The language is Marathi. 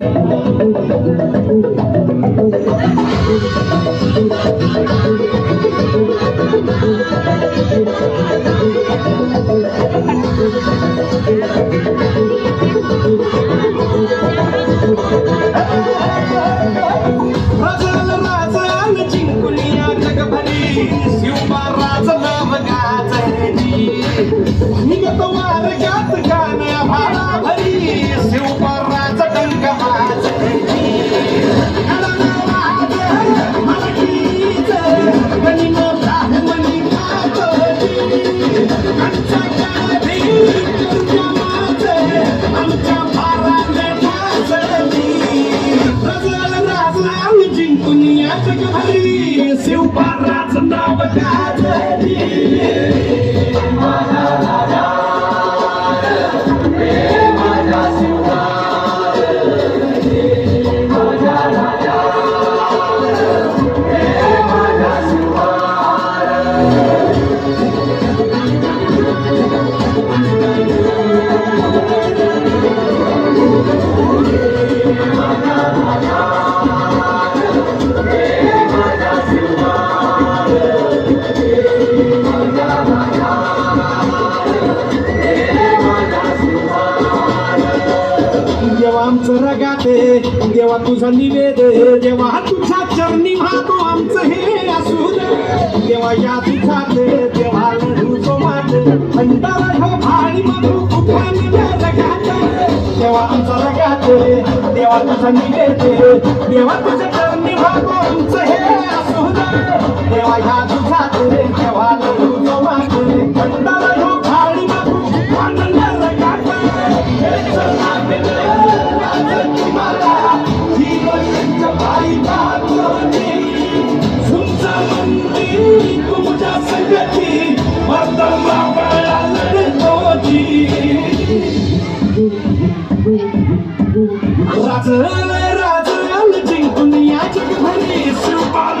Thank you. जिंकून या जगभरी शिवबाराचं नाव गाजली देवा आमचं रगाते देवा तुझा निवेद देवा तुझा चरणी वाहतो आमचं हे असू देवा या तुझा देवा तुझो मात. भंडारा हो भाळी मारू उठाने देवा आमचं रगाते देवा तुझा निवेद. देवा तुझा चरणी वाहतो आमचं हे असू देवा या तुझा तुमच्या संगती वर्तमा राजल राजल जिंकून या जगभरी शिवपाल